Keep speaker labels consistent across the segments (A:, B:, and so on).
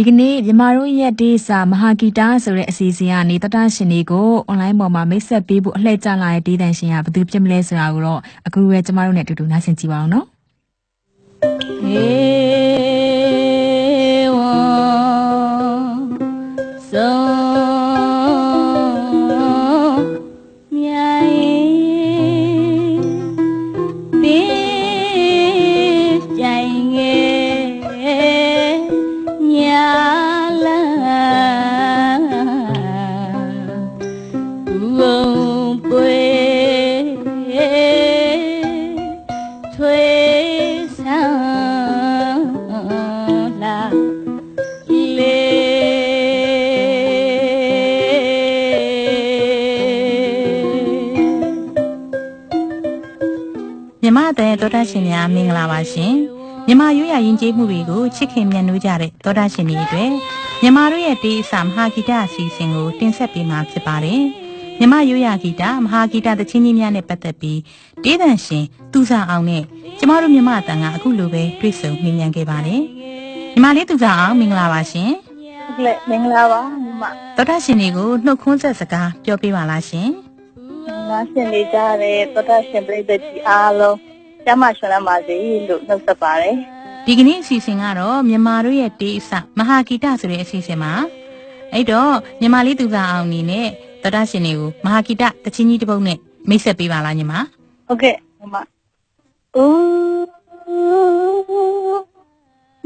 A: ဒီကနေ့မြန်မာတို့ရဲ့ဒေးစာမဟာဂီတာဆိုတဲ့အစီအစဉ်ကနေတတရှင်တွေကို online ပေါ်မှာမိတ်ဆက်ပေးဖို့အလှည့်ကျလာတဲ့ဒေးတန်ရှင်ကဘယ်သူဖြစ်မလဲဆိုတာကိုတော့အခုပဲကျမတို့နဲ့အတူတူနားဆင်ကြည့်ပါအောင်နော်
B: Hey, မြမတဲ့သောတာရှင်များမင်္ဂလာပါရှင်မြမရွရရင်ကျေးမှုတွေကိုချစ်ခင်မြတ်နိုးကြတဲ့သောတာရှင်တွေအတွက်မြမတို့ရဲ့တေးအစမဟာဂီတအစီအစဉ်ကိုတင်ဆက်ပေးမှာဖြစ်ပါတယ်မြမရွရဂီတမဟာဂီတသချင်းကြီးများနဲ့ပတ်သက်ပြီးတေးတန်ရှင်သူစားအောင်နဲ့ကျမတို့မြမအတန်ကအခုလိုပဲတွေ့ဆုံမြင်မြန်ခဲ့ပါတယ်မြမလေးသူစားအောင်မင်္ဂလာပါရှင်
C: ဟုတ်လေမင်္ဂလာပါမမ
B: သောတာရှင်တွေကိုနှုတ်ခွန်းဆက်စကားပြောပြပါလားရှင်
C: ငါရှင်နေကြတဲ့သောတာရှင်ပြိတ္တကြီးအားလုံးကျမ်းမာရှင်လာပါစေလို့နှုတ်ဆက်ပါတယ်
B: ဒီကနေ့အစီအစဉ်ကတော့မြန်မာတို့ရဲ့တေးအစမဟာဂီတဆိုတဲ့အစီအစဉ်မှာအဲ့တော့မြန်မာလေးသူစားအောင်အနေနဲ့သောတာရှင်တွေကိုမဟာဂီတတချင်းကြီးတစ်ပုဒ်နဲ့မိတ်ဆက်ပေးပါလားညီမ
C: ဟုတ်ကဲ့မမဦး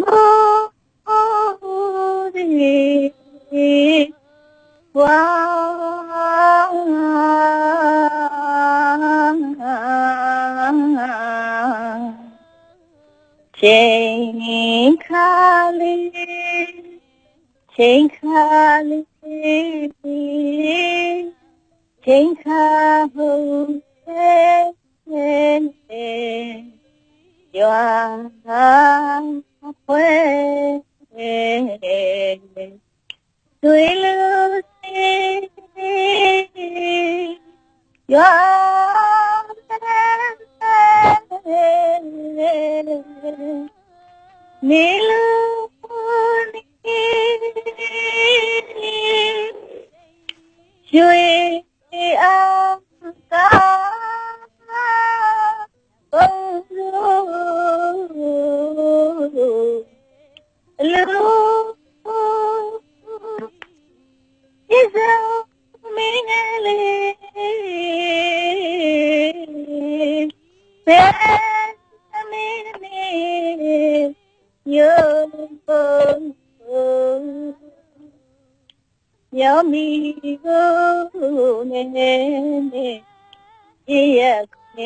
C: မိုးဒီဝါ ချိန်ခါလေးချိန်ခါလေးချိန်ခါဟုတ်ရဲ့ရွာဖွဲတွေ့လို့စီရွာနေ လို့နေ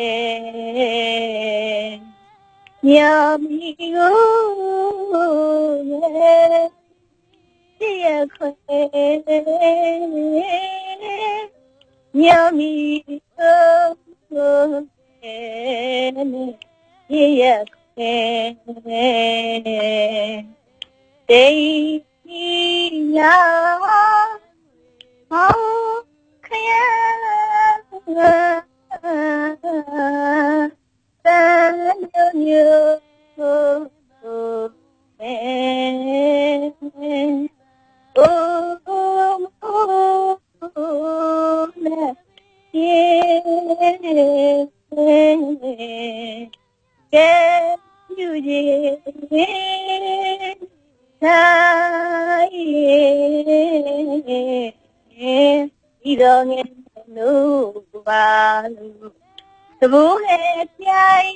C: ke yo mi go ne ပြည့်ခွေညမီကိုပြည့်ခွေတေး င်းပြီးတော့ငယ်လို့ပါလို့သဘူဟဲ့ပြိုင်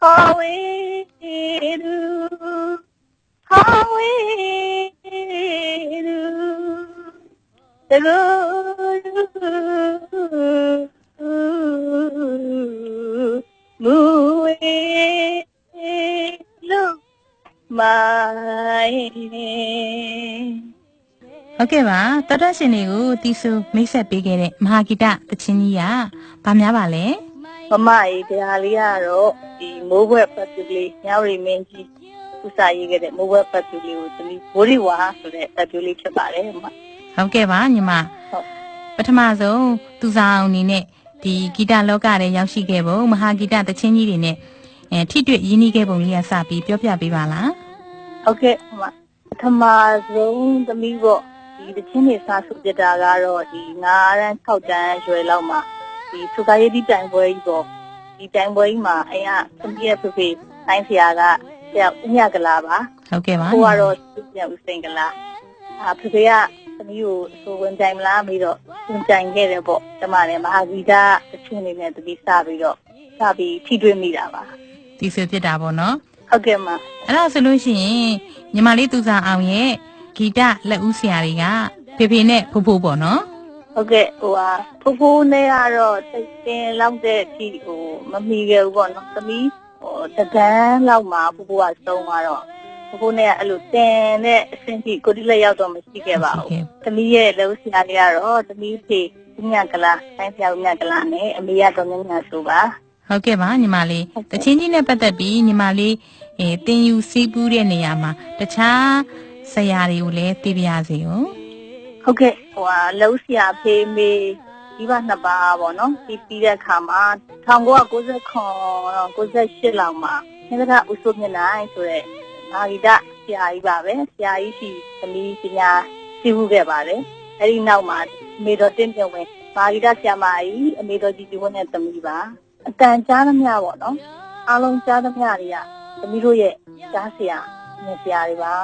C: ဟောဝေရူဟောဝေရူသဘူမူဝေလို့မို
B: င်း တ်ကဲ့ပါသောတာရှင်တွေကိုတီးဆူမိတ်ဆက်ပေးခဲ့တဲ့မဟာဂီတတချင်းကြီးကဗာများပါလဲ
C: မမကြီးတရားလေးကတော့ဒီမိုးဘွက်ပတ်တူလေးညောင်ရီမင်းကြီးဥစားရေးခဲ့တဲ့မိုးဘွက်ပတ်တူလေးကိုသမီးဘိုးရီဝါဆိုတဲ့ပတ်တူလေးဖြစ်ပါတယ်မမ
B: ဟုတ်ကဲ့ပါညီမ
C: ဟုတ်
B: ပထမဆုံးသူစားအောင်အနေနဲ့ဒီဂီတလောကထဲရောက်ရှိခဲ့ပုံမဟာဂီတတချင်းကြီးတွေနဲ့အဲထိတွေ့ရင်းနှီးခဲ့ပုံလေးကစပြီးပြောပြပေးပါလား
C: ဟုတ်ကဲ့ဟိုမှာပထမဆုံးသမီးပေါ့ဒီ တချင်းတွေစားဆိုပြတာကတော့ဒီ9ရန်6တန်းရွယ်လောက်မှာဒီသုခရေးဒီတိုင်ပွဲကြီးပေါ့ဒီတိုင်ပွဲကြီးမှာအိမ်ကသမီးရဲ့ဖေဖေတိုင်းဆရာကဆရာဦးမြကလာပါ
B: ဟုတ်ကဲ့ပါ
C: ကိုကတော့သူ့ပြန်ဦးစိန်ကလာအာဖေဖေကသမီးကိုအစိုးဝင်တိုင်မလားပြီးတော့ဝင်တိုင်ခဲ့တယ်ပေါ့ကျမလည်းမဟာဂီတတချင်းလေးနဲ့သမီးစပြီးတော့စပြီးထိတွေ့မိတာပါ
B: ဒီဆိုဖြစ်တာပေါ့နော်
C: ဟုတ်ကဲ့မ
B: အဲ့ဒါဆိုလို့ရှိရင်ညီမလေးသူစားအောင်ရဲ့ ဂီတလက်ဦးဆရာတွေကဖေဖေနဲ့ဖိုးဖိုးပေါ့နော်
C: ဟုတ်ကဲ့ဟိုဟာဖိုးဖိုးနဲ့ကတော့တိတ်တင်လောက်တဲ့အထိဟိုမမီခဲ့ဘူးပေါ့နော်သမီးဟိုတကန်းလောက်မှာဖိုးဖိုးကဆုံးသွားတော့ဖိုးဖိုးနဲ့အဲ့လိုတင်တဲ့အဆင့်ထိကိုတိလက်ရောက်တော့မရှိခဲ့ပါဘူးသမီးရဲ့လက်ဦးဆရာတွေကတော့သမီးဖေညကလာတိုင်းဆရာညကလာနဲ့အမေကတော့ညညဆိုပါ
B: ဟုတ်ကဲ့ပါညီမလေးတချင်းကြီးနဲ့ပတ်သက်ပြီးညီမလေးအဲတင်ယူစီးပူးတဲ့နေရာမှာတခြား ဆရာတွေကိုလည်းသိပြရစေဦး
C: ဟုတ်ကဲ့ဟိုဟာလက်ဦးဆရာဖေမေဒီဘနှစ်ပါးပေါ့နော်ပြီးပြီးတဲ့အခါမှာ1999 98လောက်မှာသင်္ကထဦးစိုးမြင့်နိုင်ဆိုတဲ့မာဂီတဆရာကြီးပါပဲဆရာကြီးရှိသမီးပညာသိမှုခဲ့ပါတယ်အဲဒီနောက်မှာအမေတော်တင်းပြုံဝင်မာဂီတဆရာမကြီးအမေတော်ကြီးဒီဝန်းနဲ့သမီးပါအတန်ကြားသမျှပေါ့နော်အားလုံးကြားသမျှတွေကသမီးတို့ရဲ့ကြားဆရာငယ်ဆရာတွေပါ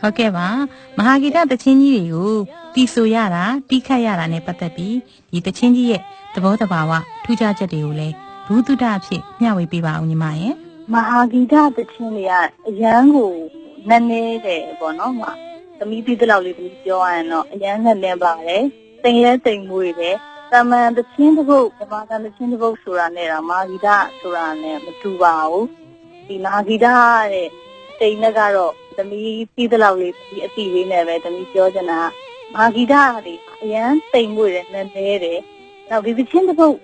B: ဟုတ်ကဲ့ပါမဟာဂီတတချင်းကြီးတွေကိုတီဆိုရတာတီးခတ်ရတာနဲ့ပတ်သက်ပြီးဒီတချင်းကြီးရဲ့သဘောတဘာဝထူးခြားချက်တွေကိုလည်းဘူးတုဒအဖြစ်မျှဝေပေးပါအောင်ညီမရဲ့
C: မဟာဂီတသချင်းတွေကအရန်ကိုနည်းနည်းတယ်ပေါ့နော်မသမီးပြီးတဲ့လောက်လေးသမီးပြောရရင်တော့အရန်နဲ့နေပါတယ်တိမ်လဲတိမ်မွေးတယ်တမန်သချင်းတစ်ပုတ်ဗမာတန်သချင်းတစ်ပုတ်ဆိုတာနဲ့တော့မဟာဂီတဆိုတာနဲ့မတူပါဘူးဒီမဟာဂီတတဲ့ တိမ်နဲ့ကတော့သမီးပြီးတဲ့လောက်လေးဒီအစီလေးနဲ့ပဲသမီးပြောချင်တာမဟာဂီတတွေအရန်တိမ်မွေးတယ်နည်းနည်းတယ်နောက်ဒီသချင်းတစ်ပုတ်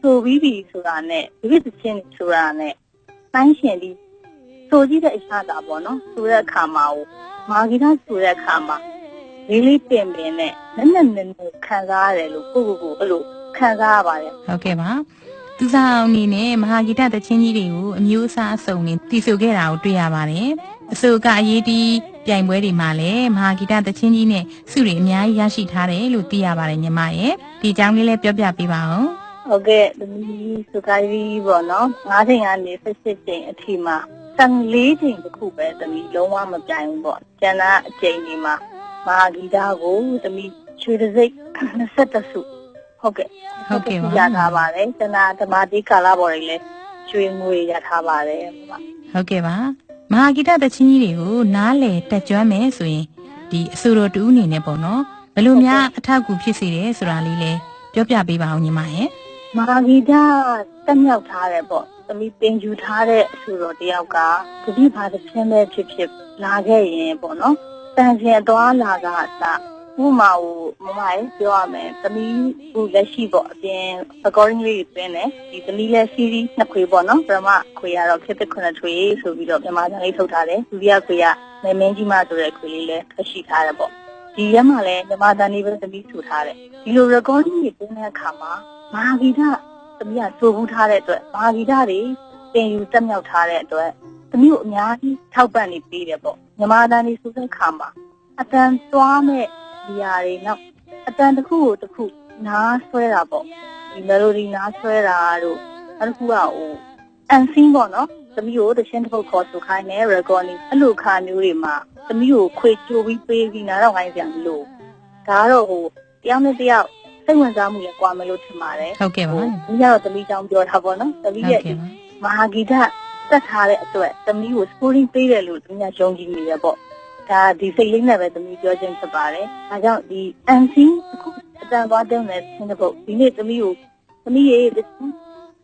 C: ဆိုပြီးပြီဆိုတာနဲ့ဒီသချင်းဆိုတာနဲ့တိုင်းရှင်ဒီဆိုကြည့်တဲ့အရာတာပေါ့နော်ဆိုတဲ့အခါမှာဟိုမာဂီတာဆိုတဲ့အခါမှာလေးလေးပင်ပင်နဲ့နက်နက်နက်နက်ခံစားရတယ်လို့ကိုကိုကိုအဲ့လိုခံစားရပါတယ်
B: ဟုတ်ကဲ့ပါ သူစားအောင်အနေနဲ့မဟာဂီတတချင်းကြီးတွေကိုအမျိုးအစားအစုံနဲ့တီဆိုခဲ့တာကိုတွေ့ရပါတယ်အစိုးကအရေးတီးပြိုင်ပွဲတွေမှာလည်းမဟာဂီတတချင်းကြီးနဲ့စုတွေအများကြီးရရှိထားတယ်လို့သိရပါတယ်ညီမရဲ့ဒီအကြောင်းလေးလည်းပြောပြပေးပါဦး
C: ဟုတ်ကဲ့သမီးစကိုင်းကြီးပေါ့နော်9ချိန်ကနေ18ချိန်အထိမှာ14ချိန်တခုပဲသမီးလုံးဝမပြိုင်ဘူးပေါ့ကျန်တဲ့အချိန်ဒီမှာမာဂီတာကိုသမီးချွေတစိတ်20စု ဟုတ်ကဲ့
B: ဟုတ်ကဲ့ပါ
C: ရထားပါတယ်ကျန်တာဓမ္မတိကာလပေါ်တွေလည်းချွေငွေရထားပါတယ်
B: ဟုတ်ကဲ့ပါမဟာဂီတတချင်းကြီးတွေကိုနားလေတက်ကြွမယ်ဆိုရင်ဒီအစိုးရတူအနေနဲ့ပေါ့နော်ဘယ်လိုများအထောက်အကူဖြစ်စေတယ်ဆိုတာလေးလည်းပြောပြပေးပါအောင်ညီမရဲ့
C: မာဂီတာတက်မြောက်ထားတယ်ပေါ့သမီးပင်ယူထားတဲ့အဆိုတော်တယောက်ကတတိဘာတစ်ချင်းပဲဖြစ်ဖြစ်လာခဲ့ရင်ပေါ့နော်တန်ကျင်သွားလာကအစ ဥမာဟိုမမရေပြောရမယ်သမီးဟိုလက်ရှိပေါ့အပြင် recording လေးတွေတွင်းတယ်ဒီသမီးလက် series နှစ်ခွေပေါ့နော်ပရမခွေကတော့ခက်တဲ့ခုနှစ်ထွေဆိုပြီးတော့မြန်မာကျန်လေးထုတ်ထားတယ်ဒုတိယခွေကမင်းမင်းကြီးမဆိုတဲ့ခွေလေးလည်းထပ်ရှိထားတယ်ပေါ့ဒီရက်မှာလည်းမြန်မာတန်လေးပဲသမီးထူထားတယ်ဒီလို recording တွေတွင်းတဲ့အခါမှာမာဂီတာသမီးကစိုးဘူးထားတဲ့အတွက်မာဂီတာတွေတင်ယူတက်မြောက်ထားတဲ့အတွက်သမီးကိုအများကြီးထောက်ပံ့နေပေးတယ်ပေါ့ညီမတန်းနေဆိုတဲ့ခါမှာအတန်သွားမဲ့ နေရာတွေနောက်အတန်တစ်ခုကိုတစ်ခုနားဆွဲတာပေါ့ဒီ melody နားဆွဲတာတို့နောက်တစ်ခုကဟို unseen ပေါ့နော်သမီးကိုတခြင်းတစ်ပုတ်ခေါ်ဆိုခိုင်းနေ recording အဲ့လိုခါမျိုးတွေမှာသမီးကိုခွေချိုးပြီးပေးပြီးနားတော့ခိုင်းစရာမလိုဒါကတော့ဟိုတယောက်နဲ့တယောက်စိတ်ဝင်စားမှုရကွာမယ်လို့ထင်ပါတယ်
B: ဟုတ်ကဲ့ပါ
C: ဟိုဒီကတော့သမီးကြောင့်ပြောတာပေါ့နော်သမီး
B: ဟုတ်
C: ရဲ့
B: ကဲ့ပါ
C: မဟာဂီတတက်ထားတဲ့အတွက်သမီးကို scoring ပေးတယ်လို့သမီးကယုံကြည်နေရပေါ့ ဒါဒီစိတ်လေးနဲ့ပဲသမီးပြောခြင်းဖြစ်ပါတယ်ဒါကြောင့်ဒီ NC အခုအတန်သွားတဲ့နဲ့သင်တဲ့ပုတ်ဒီနေ့သမီးကိုသမီးရဲ့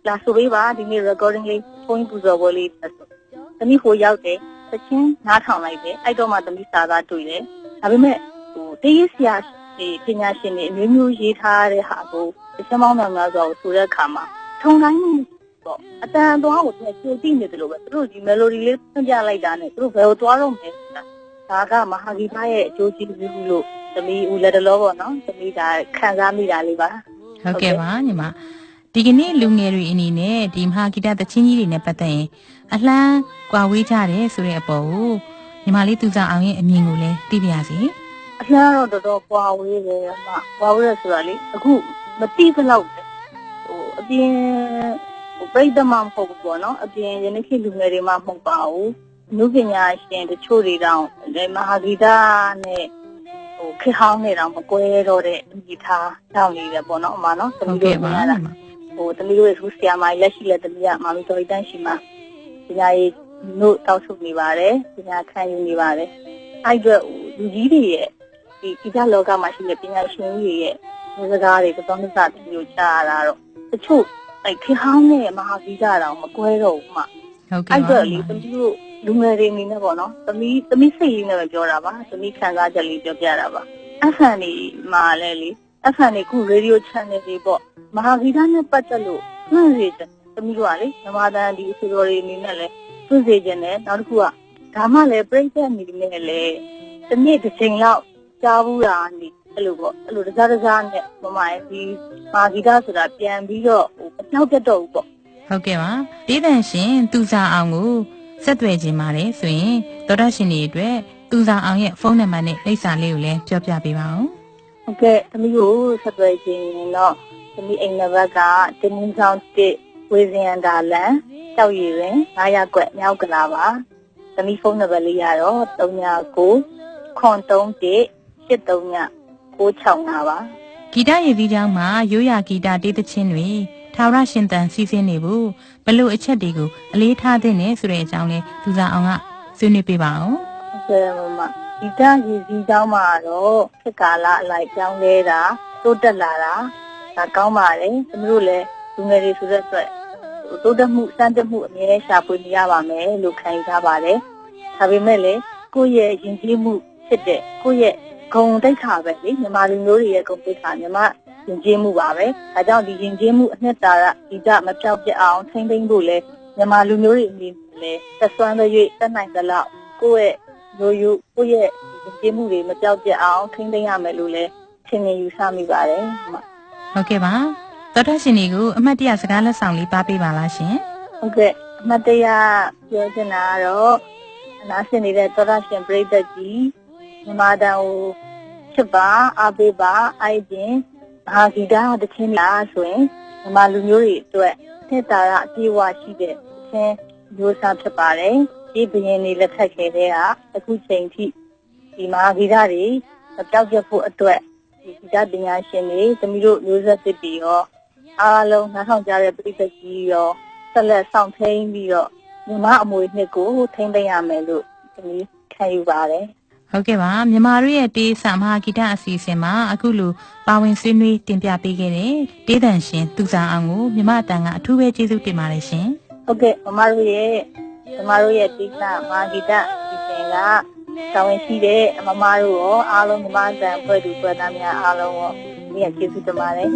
C: လာဆိုပေးပါဒီနေ့ recording လေးဖုန်းပူဇော်ပွဲလေးတက်ဆိုသမီးကိုရောက်တယ်သချင်းနားထောင်လိုက်တယ်အဲ့တော့မှသမီးစာသားတွေ့တယ်ဒါပေမဲ့ဟိုတေးရဆရာဒီပညာရှင်တွေအမျိုးမျိုးရေးထားတဲ့ဟာကိုသချင်းမောင်းတော်များစွာကိုဆိုတဲ့အခါမှာထုံတိုင်းမှုပေါ့အတန်သွားကိုသူကကြိုသိနေတယ်လို့ပဲသူတို့ဒီ melody လေးဖွင့်ပြလိုက်တာနဲ့သူတို့ဘယ်ကိုသွားတော့မလဲဆိုတာ ဒါကမဟာဂီတရဲ့အကျိုးကျေးဇူးလို့သမီးဦးလက်တလောပေါ့နော်သမီးဒါခံစားမိတာလေးပါ
B: ဟုတ်ကဲ့ပါညီမဒီကနေ့လူငယ်တွေအနေနဲ့ဒီမဟာဂီတတချင်းကြီးတွေနဲ့ပတ်သက်ရင်အလှမ်းကွာဝေးကြတယ်ဆိုတဲ့အပေါ်ကိုညီမလေးသူစားအောင်ရဲ့အမြင်ကိုလည်းသိပြရစီ
C: အလှမ်းတော့တော်တော်ကွာဝေးတယ်အမကွာဝေးရဆိုတာလေအခုမတိသလောက်ပဲဟိုအပြင်ဟိုပြိတ္တမမဟုတ်ဘူးပေါ့နော်အပြင်ယနေ့ခေတ်လူငယ်တွေမှမဟုတ်ပါဘူး အနုပညာရှင်တချို့တွေတောင်ဒီမဟာဂီတနဲ့ဟိုခေတ်ဟောင်းနေတော့မကွဲတော့တဲ့ဂီတတောင်းနေတယ်ပေါ့နော်အမနော်သမီးတို့မြင်ရတာဟိုတမီးတို့ရဲ့သူဆရာမကြီးလက်ရှိလက်တမီးကမာမီတော်တန်းရှိမှာပညာရေးတို့တောက်ထုတ်နေပါတယ်ပညာခံယူနေပါတယ်အဲ့အတွက်ဟိုလူကြီးတွေရဲ့ဒီဒီကလောကမှာရှိတဲ့ပညာရှင်ကြီးတွေရဲ့စကားတွေကတော့မစတမျိုးကြားရတာတော့တချို့အဲ့ခေဟောင်းနဲ့မဟာဗီဇတောင်မကွဲတော့ဘူးမှ
B: ဟုတ်ကဲ့
C: အဲ့
B: ပါ
C: အတွက်လေတမီးတို့ လူငယ်တွေအနေနဲ့ပေါ့နော်တမီးတမီးစိတ်လေးနဲ့ပဲပြောတာပါတမီးခံစားချက်လေးပြောပြတာပါအဖန်နေမှာလဲလေအဖန်နေခုရေဒီယို channel တွေပေါ့မဟာဗီဇနဲ့ပတ်သက်လို့နှံ့စေတယ်တမီးတို့ကလေမြန်မာတန်ဒီအစီအတော်တွေအနေနဲ့လဲသွင်းစေခြင်းနဲ့နောက်တစ်ခုကဒါမှလည်းပြိဿအနေနဲ့လဲတစ်နေ့တစ်ချိန်လောက်ကြားဘူးတာနေအဲ့လိုပေါ့အဲ့လိုတစားတစားနဲ့မမရဲ့ဒီမာဂီတာဆိုတာပြန်ပြီးတော့ဟိုမနှောက်ပြတ်တော့ဘူးပေါ့
B: ဟုတ်ကဲ့ပါတေးတန်ရှင်သူစားအောင်ကို ဆက်သွယ်ခြင်းပါတယ်ဆိုရင်တော်တော်ရှင်တွေအတွက်သူစားအောင်ရဲ့ဖုန်းနံပါတ်နဲ့လိပ်စာလေးကိုလည်းပြောပြပေးပါဦး
C: ဟုတ်ကဲ့သမီးကိုဆက်သွယ်ခြင်းရင်တော့သမီးအိမ်နံပါတ်ကတင်းင်းဆောင်1ဝေဇင်န်ဒါလန်တောက်ရည်တွင်9ရပ်ကွက်မြောက်ကလာပါသမီးဖုန်းနံပါတ်လေးရတော့39ခွန်31 839ပါ
B: ဂီတရည်သီးကျောင်းမှာရိုးရာဂီတတေးသချင်းတွေ ထာဝရရှင်တန်စီစဉ်နေဖို့ဘလို့အချက်တွေကိုအလေးထားတဲ့နဲ့ဆိုတဲ့အကြောင်းလေးသူစားအောင်ကဆွေးနွေးပေးပါအောင်
C: ဟုတ်ကဲ့မမဒီကရည်စည်းကြောင်းမှာတော့ခက်ကာလအလိုက်ကြောင်းလဲတာတိုးတက်လာတာဒါကောင်းပါလေသူတို့လည်းလူငယ်တွေဆိုတဲ့အတွက်တိုးတက်မှုစမ်းတက်မှုအမြဲရှာဖွေနေရပါမယ်လို့ခံယူထားပါတယ်ဒါပေမဲ့လည်းကိုယ့်ရဲ့ယဉ်ကျေးမှုဖြစ်တဲ့ကိုယ့်ရဲ့ဂုံတိတ်ခါပဲလေမြန်မာလူမျိုးတွေရဲ့ဂုံတိတ်ခါမြန်မာ ယဉ်ကျေးမှုပါပဲဒါကြောင့်ဒီယဉ်ကျေးမှုအနှစ်သာရဒီကမပြောက်ပြတ်အောင်ထိမ့်သိမ့်ဖို့လဲမြန်မာလူမျိုးတွေအနေနဲ့လဲသက်စွမ်းသရွေ့တက်နိုင်သလောက်ကိုယ့်ရဲ့ရိုးရိုးကိုယ့်ရဲ့ယဉ်ကျေးမှုတွေမပြောက်ပြတ်အောင်ထိမ့်သိမ့်ရမယ်လို့လဲထင်မြင်ယူဆမိပါတယ်ဟုတ်
B: ဟုတ်ကဲ့ပါတော်တော်ရှင်တွေကိုအမှတ်တရစကားလက်ဆောင်လေးပါပေးပါလားရှင်
C: ဟုတ်ကဲ့အမတ်တရပြောချင်တာကတော့အနာရှင်နေတဲ့သောရရှင်ပြိတ္တကြီးမြန်မာတန်ကိုချစ်ပါအားပေးပါအဲ့ဒီမ ဟာဂီတတခြင်းများဆိုရင်မြန်မာလူမျိုးတွေအတွက်သစ္စာရအပြည့်အဝရှိတဲ့သခြင်းမျိုးစားဖြစ်ပါတယ်ဒီဘရင်တွေလက်ထက်ခဲ့တဲ့ကအခုချိန်ထိဒီမဟာဂီတတွေမပြောက်ပြတ်ဖို့အတွက်ဒီဂီတပညာရှင်တွေသမီးတို့မျိုးဆက်သစ်တွေရောအားလုံးနားထောင်ကြတဲ့ပြိတ္တကြီးရောဆက်လက်ဆောင်ထိန်ပြီးတော့မြမအမွေနှစ်ကိုထိန်သိမ်းရမယ်လို့ဒီခံယူပါတယ်
B: ဟုတ်ကဲ့ပါမြန်မာတို့ရဲ့တေးဆာမဟာဂီတအစီအစဉ်မှာအခုလိုပါဝင်ဆွေးနွေးတင်ပြပေးခဲ့တဲ့တေးတန်ရှင်သူစားအောင်ကိုမြမအတန်ကအထူးပဲကျေးဇူးတင်ပါတယ်ရှင်
C: ဟုတ်ကဲ့မမတို့ရဲ့မမတို့ရဲ့တိကျမာဂီတဒီစင်ကတာဝန်ရှိတဲ့မမတို့ရောအားလုံးမမတန်ဖွဲ့သူဖွဲ့သားများအားလုံးရောဒီကကျေးဇူးတင်ပါတယ်